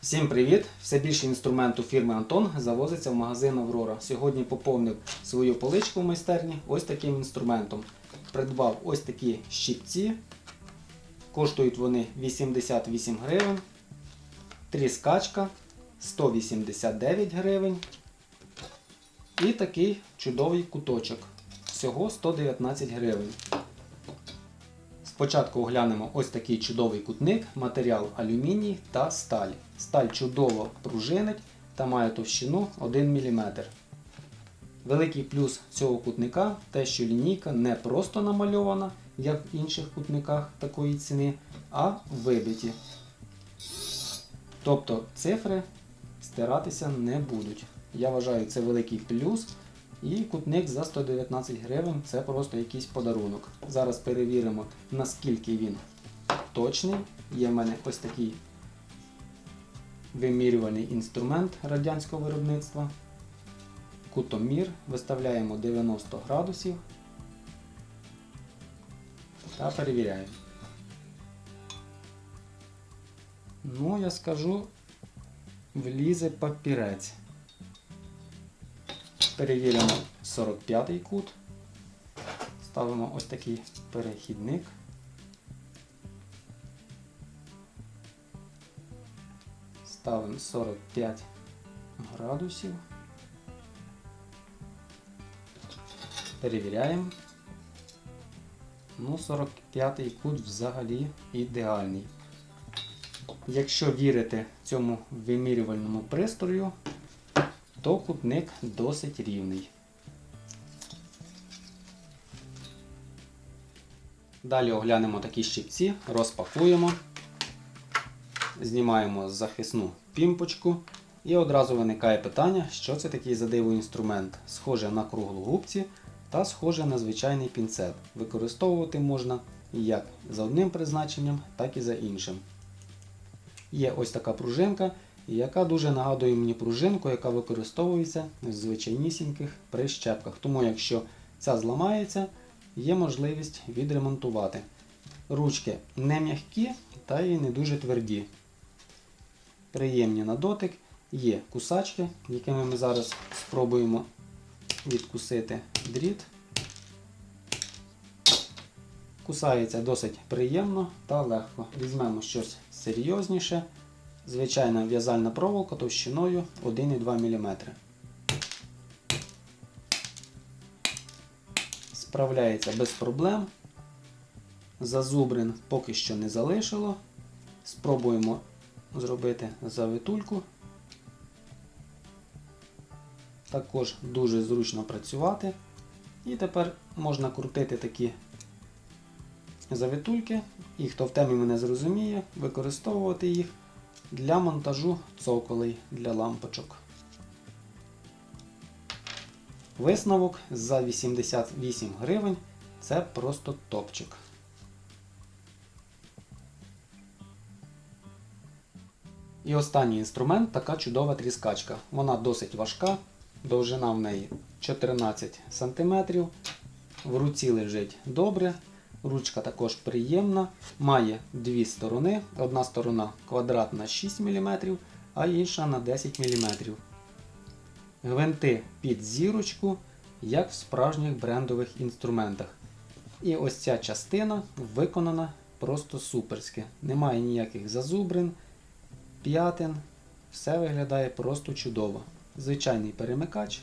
Всім привіт! Все більше інструменту фірми Антон завозиться в магазин Аврора. Сьогодні поповнив свою поличку в майстерні ось таким інструментом. Придбав ось такі щипці. Коштують вони 88 гривень. Тріскачка 189 гривень. І такий чудовий куточок. Всього 119 гривень. Спочатку оглянемо ось такий чудовий кутник, матеріал алюміній та сталь. Сталь чудово пружинить та має товщину 1 мм. Великий плюс цього кутника те, що лінійка не просто намальована, як в інших кутниках такої ціни, а вибиті. Тобто цифри стиратися не будуть. Я вважаю це великий плюс. І кутник за 119 гривень це просто якийсь подарунок. Зараз перевіримо, наскільки він точний. Є в мене ось такий вимірювальний інструмент радянського виробництва. Кутомір. Виставляємо 90 градусів та перевіряємо. Ну, я скажу, влізе папірець. Перевіримо 45-й кут. Ставимо ось такий перехідник. Ставимо 45 градусів. Перевіряємо. Ну, 45-й кут взагалі ідеальний. Якщо вірити цьому вимірювальному пристрою, то кутник досить рівний. Далі оглянемо такі щипці, розпакуємо, знімаємо захисну пімпочку і одразу виникає питання, що це такий за диво інструмент. Схоже на круглогубці та схоже на звичайний пінцет. Використовувати можна як за одним призначенням, так і за іншим. Є ось така пружинка, яка дуже нагадує мені пружинку, яка використовується в звичайнісіньких прищепках. Тому, якщо ця зламається, є можливість відремонтувати. Ручки не м'які та і не дуже тверді. Приємні на дотик. Є кусачки, якими ми зараз спробуємо відкусити дріт. Кусається досить приємно та легко. Візьмемо щось серйозніше. Звичайна в'язальна проволока товщиною 1,2 мм. Справляється без проблем. Зазубрин поки що не залишило. Спробуємо зробити завитульку. Також дуже зручно працювати. І тепер можна крутити такі завитульки, і хто в темі мене зрозуміє, використовувати їх для монтажу цоколей для лампочок. Висновок за 88 гривень це просто топчик. І останній інструмент така чудова тріскачка. Вона досить важка, довжина в неї 14 см. В руці лежить добре. Ручка також приємна, має дві сторони. Одна сторона квадратна 6 мм, а інша на 10 мм. Гвинти під зірочку, як в справжніх брендових інструментах. І ось ця частина виконана просто суперськи. Немає ніяких зазубрин, п'ятин. Все виглядає просто чудово. Звичайний перемикач.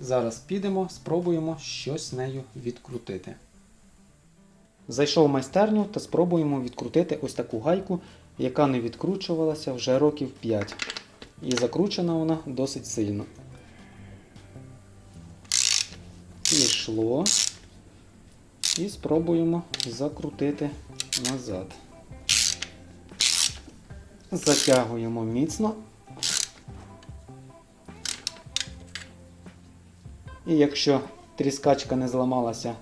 Зараз підемо, спробуємо щось з нею відкрутити. Зайшов в майстерню та спробуємо відкрутити ось таку гайку, яка не відкручувалася вже років 5. І закручена вона досить сильно. Пішло. І спробуємо закрутити назад. Затягуємо міцно. І якщо тріскачка не зламалася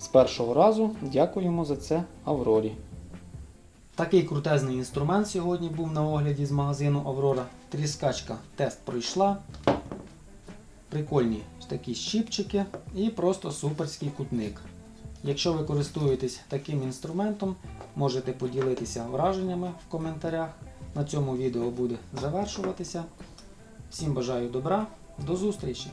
з першого разу, дякуємо за це Аврорі. Такий крутезний інструмент сьогодні був на огляді з магазину Аврора. Тріскачка тест пройшла. Прикольні такі щипчики і просто суперський кутник. Якщо ви користуєтесь таким інструментом, Можете поділитися враженнями в коментарях. На цьому відео буде завершуватися. Всім бажаю добра, до зустрічі!